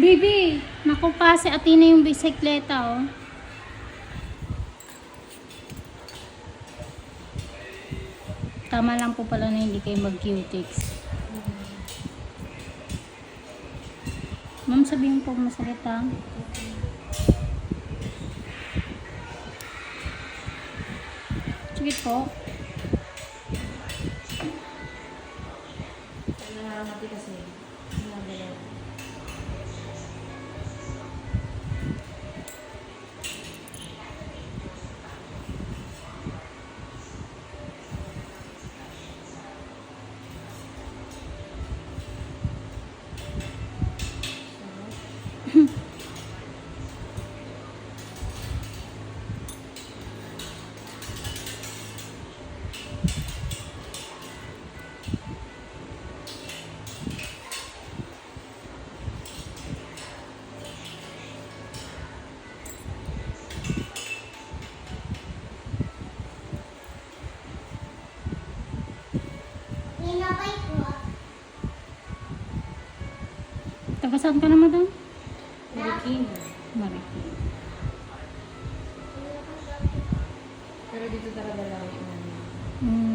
Baby, naku pa si Atina yung bisikleta, oh. Tama lang po pala na hindi kayo mag-cutics. Ma'am, sabihin po masakit ha. Sige po. Nangangamati kasi. Nagalaw. Taga saan ka na, madam? Marikina. Marikina. Pero dito talaga lang yung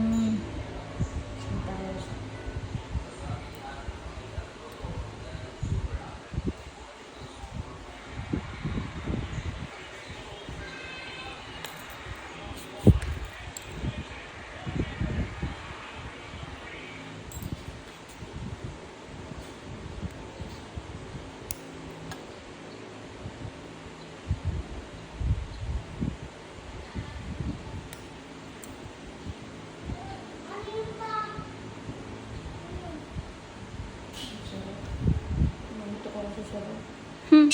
Hmm.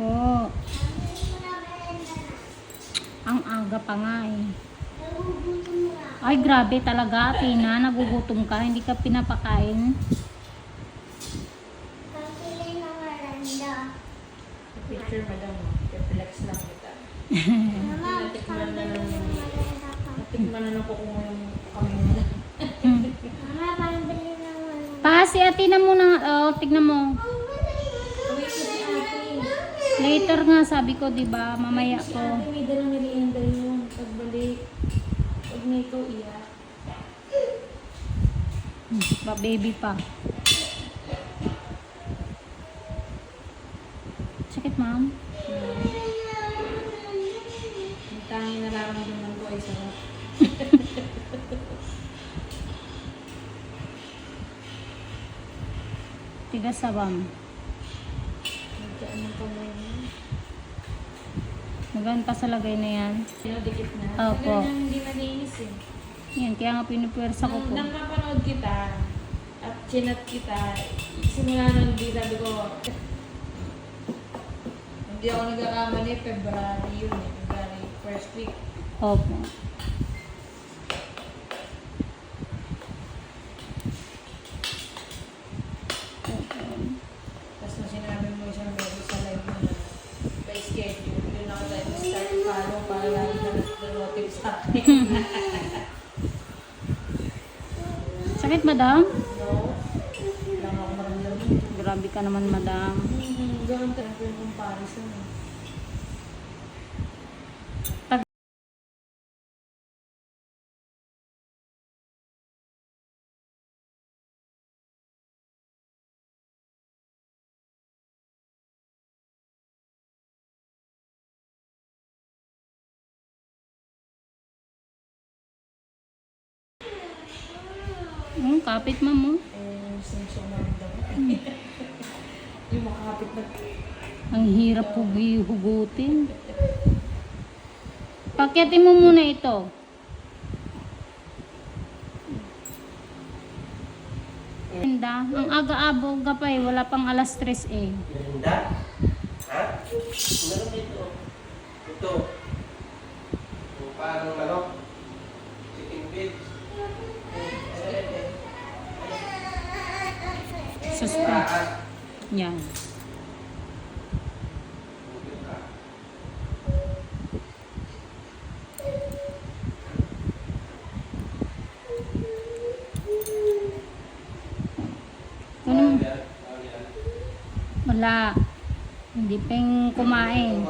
Oo. Ang aga pa nga eh. Ay, grabe talaga, Tina. Nagugutom ka. Hindi ka pinapakain. Picture madam, reflex lang kita. Natikman na ng natikman na ng kuko mo yung kami mo. Pa, si Atina muna. Oh, tignan mo. Ate. Later nga, sabi ko, di ba Mamaya ko. ate may dalang merienda yun. Pagbalik. Pag nito, iyak. Hmm, Ba, baby pa. Sakit, ma'am? Ang tanging nararamdaman ko ay sarap. Tigas sa bam. Nagkaan ng kamay mo. Maganda sa lagay na yan. Dinodikit na. Opo. Tagal nang hindi nalinis eh. Yan, kaya nga pinupwersa ko Nung po. nang napanood kita, at chinat kita, simula nung di sabi ko, hindi ako nagkakamali, February yun eh. February, first week. Opo. Tapos nung sinabi mo isang beses sa live mo na pa-schedule, yun ako tayo start follow para lagi na na-notice sa akin. Sakit, madam? no? Grabe ka naman, madam. Hmm, ganun talaga yung comparison Hmm, kapit, ma'am, mo. Eh, sumsum daw. yung makakapit na Ang hirap hugi hugutin. Pakyatin mo muna ito. Linda, ang aga-abog ka pa eh. Wala pang alas 3 eh. Ganda? Ha? Meron dito. Ito. Yung parang sa stage. Yan. Ano? Wala. Hindi pang kumain.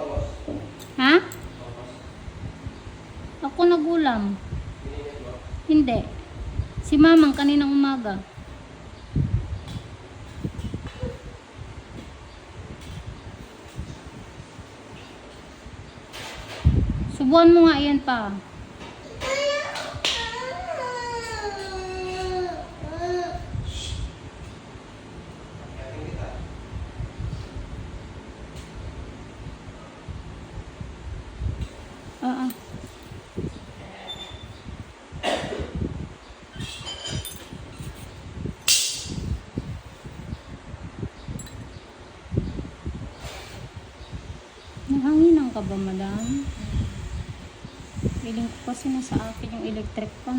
Ha? Ako nagulam. Hindi. Si mamang kaninang umaga. Subuan mo nga yan pa. Kaya kita. Oo. Nahanginan ka ba, madam? Feeling ko kasi nasa akin yung electric eh.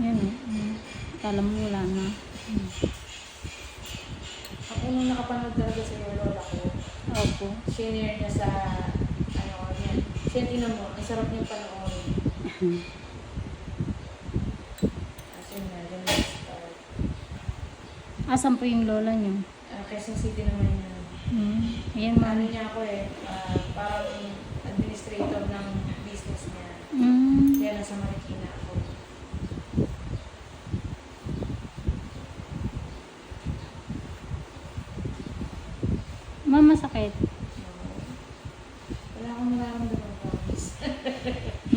Yan o. Mm. Kala mo wala na. Ang unang nakapanood talaga sa iyo, lola ko, senior niya sa, ano yan. Siya tinan mo, ang sarap niyang panoorin. Kasi nga, ganun start. Asan po yung lola niyo? Uh, Quezon City naman yan. Hmm. Ayan, Ano mami. niya ako eh, ah, parang administrator ng business niya. Hmm. Kaya nasa Marikina ako.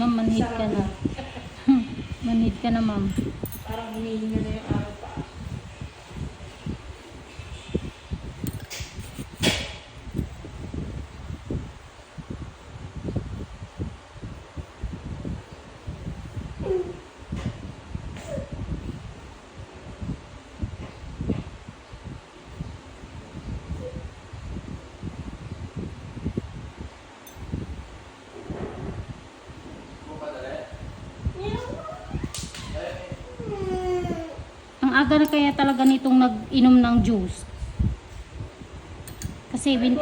Ma'am, manhid ka na. manhid ka na, ma'am. Parang hinihinga na yung araw aga na kaya talaga nitong nag-inom ng juice. Kasi bin-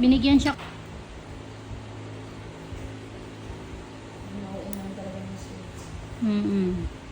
binigyan siya. Mm-mm.